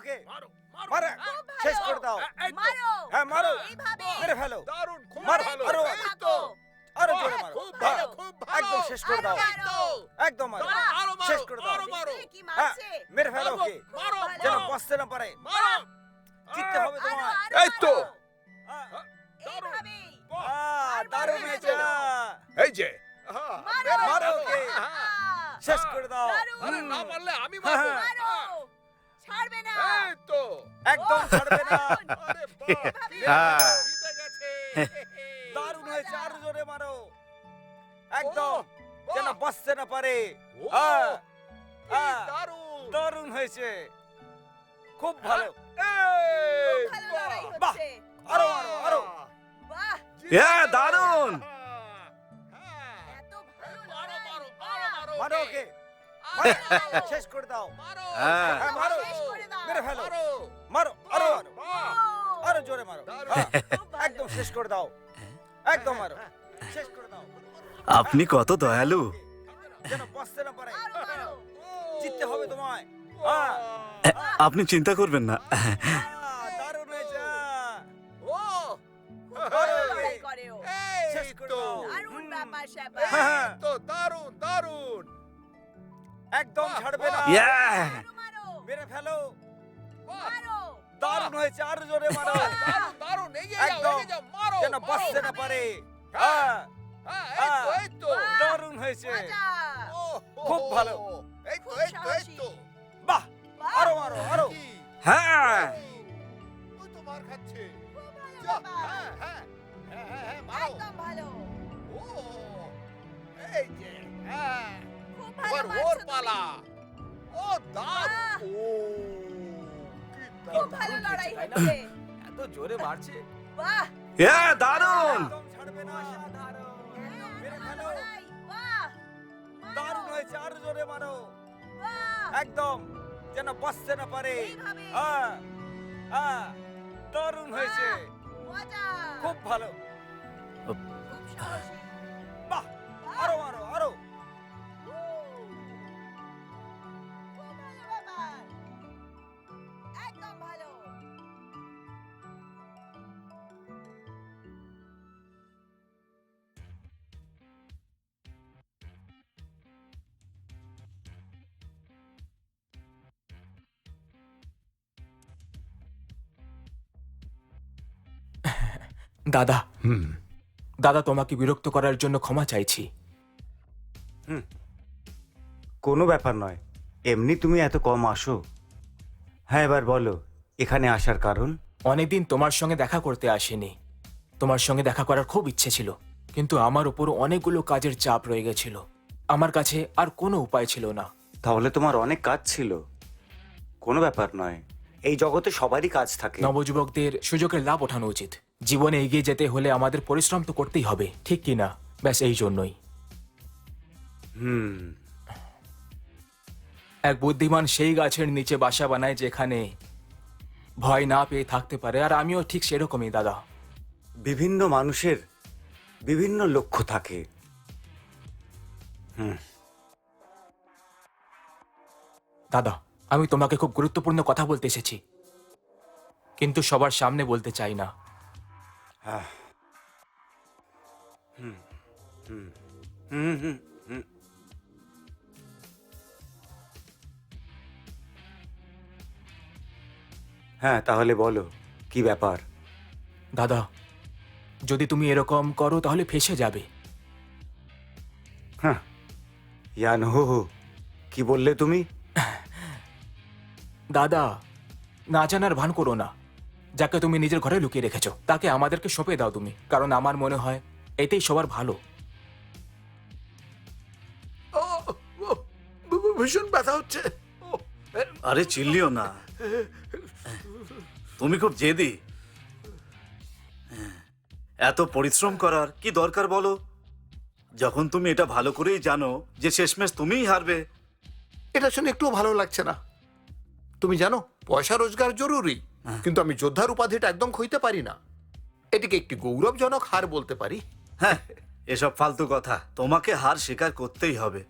ওকে। মারো মারো। মারো। হ্যাঁ, শেষ করে দাও। তো। মারো। হ্যাঁ মারো। এইভাবে। মেরে ফেলো। দারুণ খুব ভালো। আরও, এই আরও জোরে মারো। খুব হ্যাঁ, ভালো খুব ভালো। একদম শেষ করে দাও। একদম মারো। আরও মারো শেষ করে দাও। আরও মারো। কি হ্যাঁ মারছে মেরে ফেলো ওকে। মারো যেন বসতে না পারে। মারো। জিততে হবে আরও, এই তো। হ্যাঁ, দারুণ। মারো, হয়েছে। এই যে। হ্যাঁ, মারো, মেরে মারো। ওকে। হ্যাঁ, শেষ করে দাও। আরে না পারলে আমি হ্যাঁ, মারবো। একদম ছাড়বে না। আরে বাহ, হ্যাঁ। জিতে গেছে। দারুণ হয়েছে আরও জোরে মারো। একদম যেন বসতে না পারে। আহ, আহ, দারুণ। দারুণ হয়েছে। খুব ভালো। এই, ভালো বাহ, আরও আরও আরও। বাহ। দারুণ। হ্যাঁ, মারো ওকে। শেষ করে দাও। মারো। হ্যাঁ। হ্যাঁ, মারো। শেষ করে দাও। মেরে ফেলো। মারো আরও মারো। বাহ, আরও জোরে মারো। হ্যাঁ। একদম শেষ করে দাও। একদম মারো। শেষ করে দাও। আপনি কত দয়ালু। যেন বসতে না পারে। জিততে হবে তোমায়। বাহ। আপনি চিন্তা করবেন না। হ্যাঁ। একদম ছাড়বে না। মারো, ফেলো। দারুণ হয়েছে আরও জোরে মারো। দারুণ এগিয়ে যাও এগিয়ে যাও মারো যেন। বসতে না পারে। হ্যাঁ, হ্যাঁ, হ্যাঁ, এই তো এই তো। দারুণ হয়েছে। খুব ভালো। এই তো খুব এই তো এই তো। বাহ। আরও মারো আরও। হ্যাঁ। ওই তো মার খাচ্ছে। খুব ভালো হ্যাঁ হ্যাঁ হ্যাঁ হ্যাঁ হ্যাঁ মারো। একদম ভালো। ও এই যে হ্যাঁ। খুব ভালো ওর পালা। ও দাঁত ও। খুব ভালো লড়াই হচ্ছে। এত জোরে মারছে? বাহ, এ দারুণ! একদম ছাড়বে না। বাহ, দারুণ হয়েছে আরও জোরে মারো। একদম যেন বসতে না পারে। হ্যাঁ হ্যাঁ দারুণ হয়েছে। খুব ভালো। বাহ বাহ। আরও আরও। দাদা। হুম। দাদা তোমাকে বিরক্ত করার জন্য ক্ষমা চাইছি। হুম। কোনো ব্যাপার নয়। এমনি তুমি এত কম আসো। হ্যাঁ এবার বলো এখানে আসার কারণ? অনেকদিন তোমার সঙ্গে দেখা করতে আসেনি। তোমার সঙ্গে দেখা করার খুব ইচ্ছে ছিল কিন্তু আমার উপর অনেকগুলো কাজের চাপ রয়ে গেছিল। আমার কাছে আর কোনো উপায় ছিল না। তাহলে তোমার অনেক কাজ ছিল। কোনো ব্যাপার নয়। এই জগতে সবারই কাজ থাকে। নবযুবকদের সুযোগের লাভ ওঠানো উচিত। জীবনে এগিয়ে যেতে হলে আমাদের পরিশ্রম তো করতেই হবে ঠিক কি না? ব্যাস এই জন্যই। হুম। এক বুদ্ধিমান সেই গাছের নিচে বাসা বানায় যেখানে ভয় না পেয়ে থাকতে পারে আর আমিও ঠিক সেরকমই দাদা। বিভিন্ন মানুষের বিভিন্ন লক্ষ্য থাকে। দাদা আমি তোমাকে খুব গুরুত্বপূর্ণ কথা বলতে এসেছি কিন্তু সবার সামনে বলতে চাই না। হুম হুম হুম হুম হুম হ্যাঁ তাহলে বলো কি ব্যাপার? দাদা যদি তুমি এরকম করো তাহলে ফেসে যাবে। হ্যাঁ ইয়ান হো হো কি বললে তুমি? দাদা না জানার ভান করো না। যাকে তুমি নিজের ঘরে লুকিয়ে রেখেছো তাকে আমাদেরকে সঁপে দাও তুমি কারণ আমার মনে হয় এতেই সবার ভালো। ও, ও, ভীষণ ব্যথা হচ্ছে। ও, আরে চিল্লিও না। তুমি খুব জেদি। এত পরিশ্রম করার কি দরকার বলো? যখন তুমি এটা ভালো করেই জানো যে শেষমেশ তুমিই হারবে। এটা শুনে একটুও ভালো লাগছে না। তুমি জানো পয়সা রোজগার জরুরি। কিন্তু আমি যোদ্ধার উপাধিটা একদম খইতে পারি না। এটিকে একটি গৌরবজনক হার বলতে পারি। হ্যাঁ এসব ফালতু কথা। তোমাকে হার স্বীকার করতেই হবে।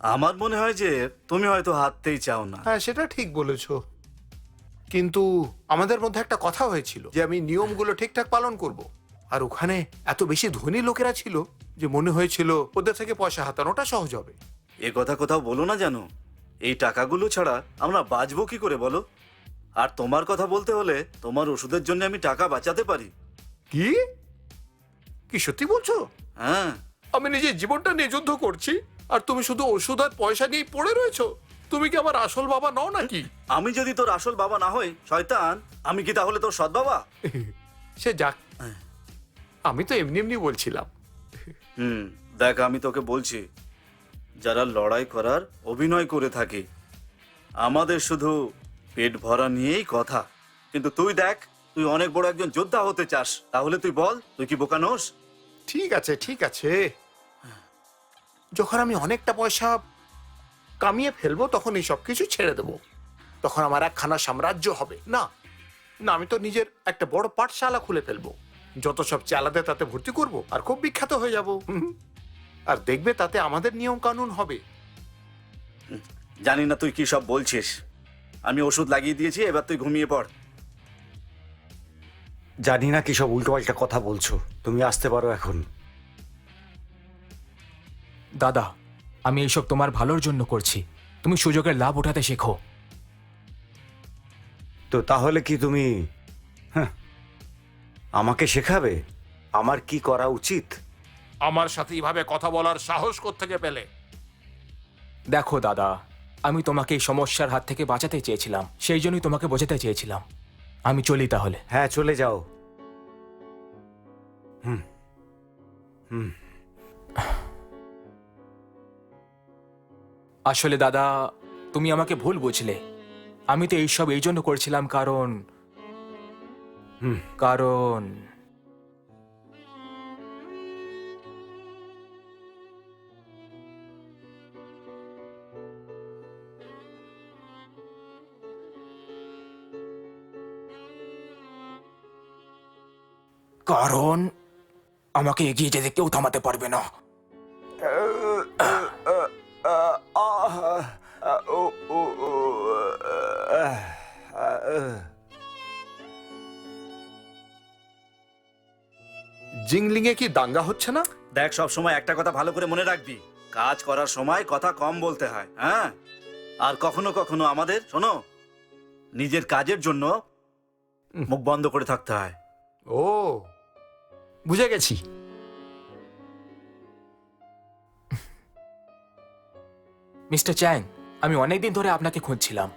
আমার মনে হয় যে তুমি হয়তো হারতেই চাও না। হ্যাঁ সেটা ঠিক বলেছ। কিন্তু আমাদের মধ্যে একটা কথা হয়েছিল যে আমি নিয়মগুলো ঠিকঠাক পালন করব। আর ওখানে এত বেশি ধনী লোকেরা ছিল যে মনে হয়েছিল ওদের থেকে পয়সা হাতানোটা সহজ হবে। এ কথা কোথাও বলো না জানো। এই টাকাগুলো ছাড়া আমরা বাঁচবো কি করে বলো? আর তোমার কথা বলতে হলে তোমার ওষুধের জন্য আমি টাকা বাঁচাতে পারি। কি? কি সত্যি বলছো? হ্যাঁ। আমি নিজের জীবনটা নিয়ে যুদ্ধ করছি আর তুমি শুধু ওষুধ আর পয়সা নিয়ে পড়ে রয়েছো? তুমি কি আমার আসল বাবা নও নাকি? আমি যদি তোর আসল বাবা না হই শয়তান আমি কি তাহলে তোর সৎ বাবা? সে যাক। আমি তো এমনি এমনি বলছিলাম। হুম দেখ আমি তোকে বলছি যারা লড়াই করার অভিনয় করে থাকে আমাদের শুধু পেট ভরা নিয়েই কথা। কিন্তু তুই দেখ তুই অনেক বড় একজন যোদ্ধা হতে চাস। তাহলে তুই বল তুই কি বোকা নোস? ঠিক আছে ঠিক আছে। যখন আমি অনেকটা পয়সা কামিয়ে ফেলব তখন এই সব কিছু ছেড়ে দেবো। তখন আমার একখানা সাম্রাজ্য হবে। না না আমি তো নিজের একটা বড় পাঠশালা খুলে ফেলব। যত সব চালাতে তাতে ভর্তি করব আর খুব বিখ্যাত হয়ে যাব। আর দেখবে তাতে আমাদের নিয়ম কানুন হবে। জানি না তুই কি সব বলছিস। আমি ওষুধ লাগিয়ে দিয়েছি এবার তুই ঘুমিয়ে পড়। জানি না কি সব উল্টোপাল্টা কথা বলছো। তুমি আসতে পারো এখন। দাদা আমি এইসব তোমার ভালোর জন্য করছি। তুমি সুযোগের লাভ ওঠাতে শেখো। তো তাহলে কি তুমি হ্যাঁ, আমাকে শেখাবে? আমার কি করা উচিত? আমার সাথে এইভাবে কথা বলার সাহস থেকে পেলে? দেখো দাদা আমি তোমাকে এই সমস্যার হাত থেকে বাঁচাতে চেয়েছিলাম সেই জন্যই তোমাকে বোঝাতে চেয়েছিলাম। আমি চলি তাহলে। হ্যাঁ চলে যাও। হুম। হুম। আসলে দাদা তুমি আমাকে ভুল বুঝলে। আমি তো এইসব এই জন্য করছিলাম কারণ। কারণ কারণ আমাকে এগিয়ে যেতে কেউ থামাতে পারবে না। জিংলিং এ কি দাঙ্গা হচ্ছে না? দেখ সব সময় একটা কথা ভালো করে মনে রাখবি। কাজ করার সময় কথা কম বলতে হয় হ্যাঁ? আর কখনো কখনো আমাদের শোনো নিজের কাজের জন্য মুখ বন্ধ করে থাকতে হয়। ও। বুঝে গেছি মিস্টার চ্যাং আমি অনেকদিন ধরে আপনাকে খুঁজছিলাম।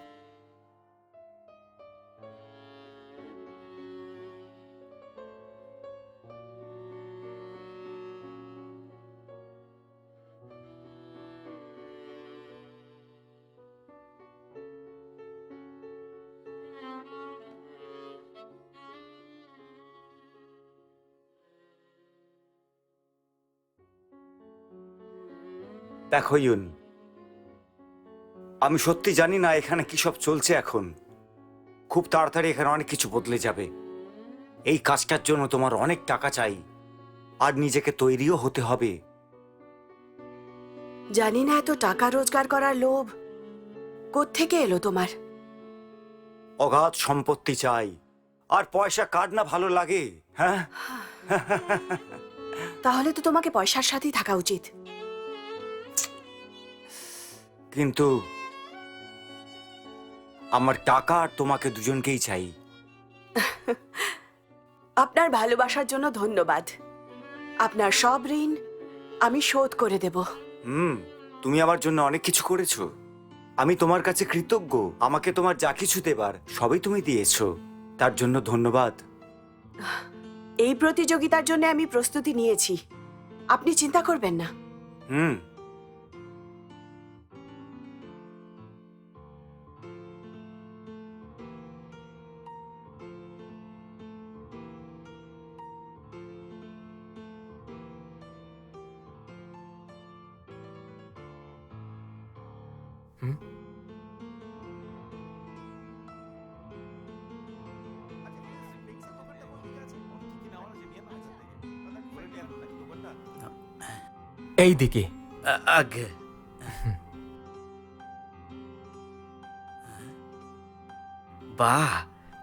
দেখো ইউন আমি সত্যি জানি না এখানে কি সব চলছে এখন। খুব তাড়াতাড়ি এখানে অনেক কিছু বদলে যাবে। এই কাজটার জন্য তোমার অনেক টাকা চাই আর নিজেকে তৈরিও হতে হবে। জানি না এত টাকা রোজগার করার লোভ। থেকে এলো তোমার? অগাধ সম্পত্তি চাই আর পয়সা কার না ভালো লাগে হ্যাঁ? তাহলে তো তোমাকে পয়সার সাথেই থাকা উচিত। কিন্তু আমার টাকা আর তোমাকে দুজনকেই চাই। আপনার ভালোবাসার জন্য ধন্যবাদ। আপনার সব ঋণ আমি শোধ করে দেব। হুম তুমি আমার জন্য অনেক কিছু করেছ। আমি তোমার কাছে কৃতজ্ঞ। আমাকে তোমার যা কিছু দেবার সবই তুমি দিয়েছ। তার জন্য ধন্যবাদ। এই প্রতিযোগিতার জন্য আমি প্রস্তুতি নিয়েছি। আপনি চিন্তা করবেন না। হুম। এই দিকে আগে। বাহ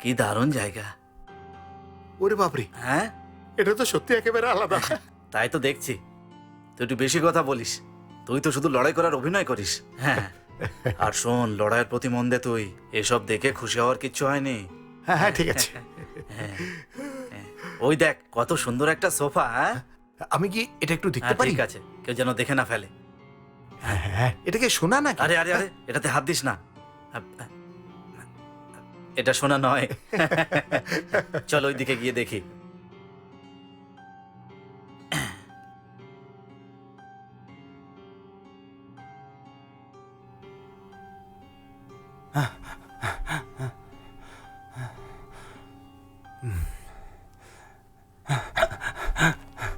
কি দারুণ জায়গা। ওরে বাপরে। হ্যাঁ? এটা তো সত্যি একেবারে আলাদা। তাই তো দেখছি। তুই একটু বেশি কথা বলিস। তুই তো শুধু লড়াই করার অভিনয় করিস। হ্যাঁ। আর শোন লড়াইয়ের প্রতি মন দে তুই। এসব দেখে খুশি হওয়ার কিচ্ছু হয়নি। হ্যাঁ হ্যাঁ ঠিক আছে। ওই দেখ কত সুন্দর একটা সোফা হ্যাঁ? আমি কি এটা একটু দেখতে হ্যাঁ, পারি? ঠিক আছে। কেউ যেন দেখে না ফেলে। হ্যাঁ এটা কি শোনা না আরে আরে আরে এটাতে হাত দিস না। এটা শোনা নয়। চল ওইদিকে গিয়ে দেখি।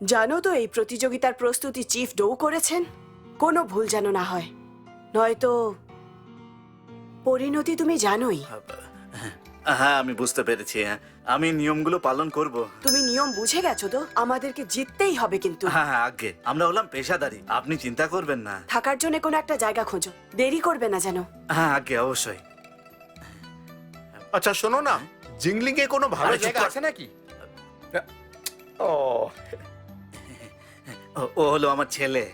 জানো তো এই প্রতিযোগিতার প্রস্তুতি চিফ ডৌ করেছেন? কোনো ভুল যেন না হয়। নয়তো পরিণতি তুমি জানোই। হ্যাঁ আমি বুঝতে পেরেছি। হ্যাঁ আমি নিয়মগুলো পালন করব। তুমি নিয়ম বুঝে গেছো তো? আমাদেরকে জিততেই হবে কিন্তু। হ্যাঁ হ্যাঁ আগে আমরা হলাম পেশাদারি। আপনি চিন্তা করবেন না। থাকার জন্য কোনো একটা জায়গা খোঁজো। দেরি করবে না যেন। হ্যাঁ আগে অবশ্যই। আচ্ছা শোনো না। জিংলিং এ কোনো ভালো আরে চুপ জায়গা কর। আছে নাকি? ও ও- হলো আমার ছেলে।